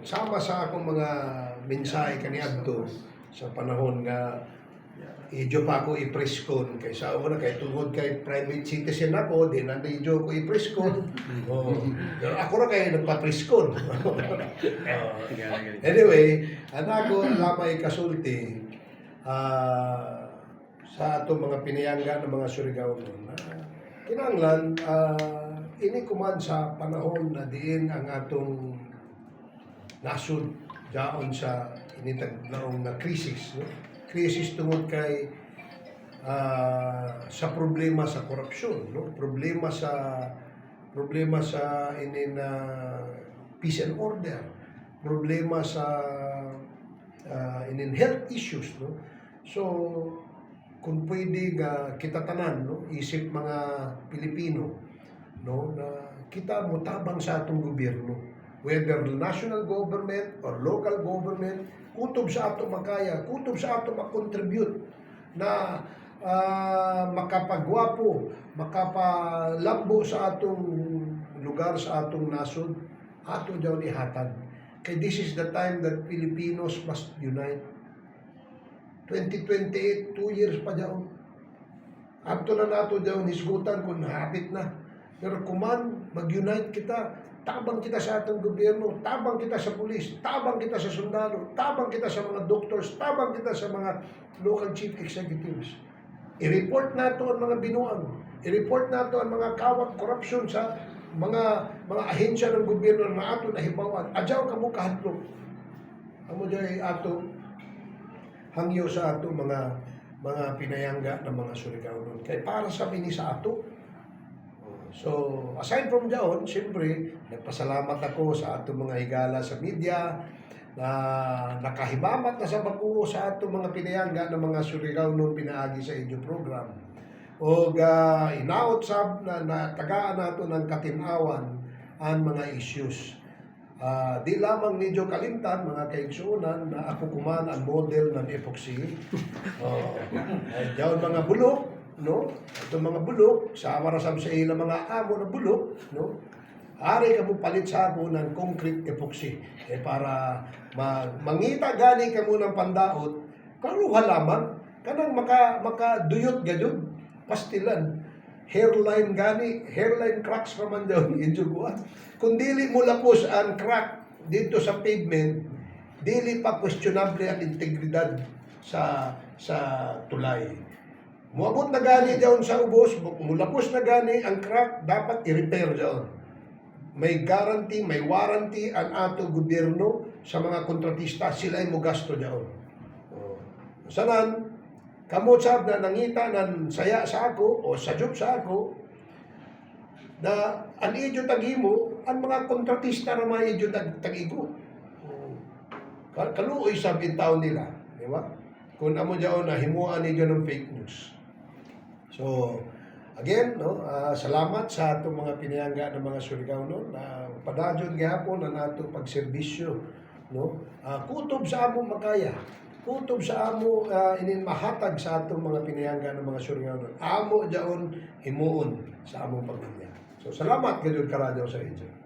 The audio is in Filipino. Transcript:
Sama sa akong mga mensahe kaniadto sa panahon nga idyo pa ako i-preskon kay sa una kay tungod kay private citizen ako di na idyo ko i-preskon oh, pero ako ra kay nagpa-preskon Oh. anyway ana ko lamay kasulti ah, sa atong mga pinayangga ng mga Surigao na kinanglan ah, ini kuman sa panahon na diin ang atong nasod daon sa initag naong na krisis no? krisis tungod kay ah, sa problema sa korupsyon no? Problema sa problema sa inin na peace and order problema sa ah, inin health issues no? So kung pwede nga kita tanan no? Isip mga Pilipino no? Na kita mutabang sa atong gobyerno whether national government or local government kutob sa ato makaya kutob sa ato makontribute na ah, makapagwapo makapalambo sa atong lugar sa atong nasod. Ato daw ihatag kay this is the time that Filipinos must unite. 2028 two years pa daw. Adto na nato daw hisgutan kung hapit na. Pero kuman, mag-unite kita, tabang kita sa atong gobyerno, tabang kita sa pulis, tabang kita sa sundalo, tabang kita sa mga doctors, tabang kita sa mga local chief executives. I-report nato ang mga binuang, i-report nato ang mga kawat korupsyon sa mga mga ahensya ng gobyerno na ato nahibawan. Adyaw kamo kahadlok. Amo dyan ato hangyo sa ato mga mga pinayangga ng mga Surigao nun. Kaya para sa mini ato. So, aside from dyan, siyempre, nagpasalamat ako sa ato mga higala sa media na nakahimamat na sa bakuo sa ato mga pinayangga ng mga Surigao nun pinaagi sa inyong program. O uh, inaot sab na, na tagaan nato ng katinawan ang mga issues. Ah, di lamang medyo kalimtan, mga kaigsuunan, na ako kuman ang model ng epoxy. Oh, diyan mga bulok, no? Ito mga bulok, sa amarasam sa ilang mga amo na bulok, no? Ari ka mo palit sa ako ng concrete epoxy. Eh para ma mangita gani ka mo ng pandaot, karuha lamang, kanang maka, makaduyot gayud, pastilan hairline gani, hairline cracks pa man ni Injuguan. Kung dili mo lapos ang crack dito sa pavement, dili pa questionable ang integridad sa sa tulay. Muabot na gani daw sa ubos, mulapos na gani ang crack, dapat i-repair daw. May guarantee, may warranty ang ato gobyerno sa mga kontratista, sila ay mo gasto daw. Oh. Sanan, kamo sab na nangita nan saya sa ako o sa job sa ako na ang idyo tagimo ang mga kontratista na mga idyo tag tagigo Ka- kaluoy sa bintaw nila di ba kung amo diyaw na himuan ninyo ng fake news so again no ah, salamat sa atong mga pinayangga ng mga Surigao no na padadyon gyapon ang ato pagserbisyo no. Ah, kutob sa among makaya kutob sa amo uh, inin mahatag sa atong mga pinayangga ng mga Surigao no. Amo jaon himuon sa among pamilya. So salamat gayud karadyo sa inyo